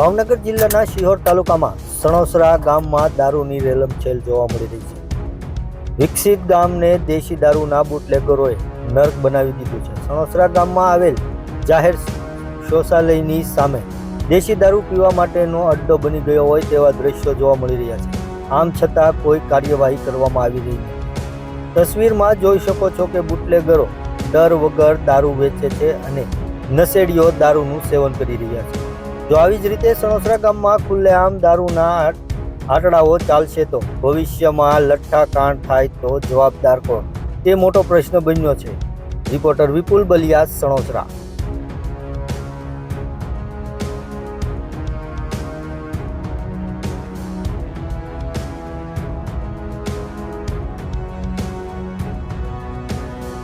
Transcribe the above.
ભાવનગર જિલ્લાના શિહોર તાલુકામાં સણોસરા ગામમાં દારૂની રેલમછેલ જોવા મળી રહી છે. વિકસિત ગામને દેશી દારૂના બુટલેગરોએ નર્ક બનાવી દીધું છે. સણોસરા ગામમાં આવેલ જાહેર શૌચાલયની સામે દેશી દારૂ પીવા માટેનો અડ્ડો બની ગયો હોય તેવા દ્રશ્યો જોવા મળી રહ્યા છે. આમ છતાં કોઈ કાર્યવાહી કરવામાં આવી રહી નથી. તસવીરમાં જોઈ શકો છો કે બુટલેગરો ડર વગર દારૂ વેચે છે અને નશેડીઓ દારૂનું સેવન કરી રહ્યા છે. જો આવી જ રીતે સણોસરા ગામમાં ખુલ્લેઆમ દારૂના આટડાઓ ચાલશે તો ભવિષ્યમાં લઠ્ઠા કાંડ થાય તો જવાબદાર કોણ? તે મોટો પ્રશ્ન બન્યો છે. રિપોર્ટર વિપુલ બલિયા, સણોસરા.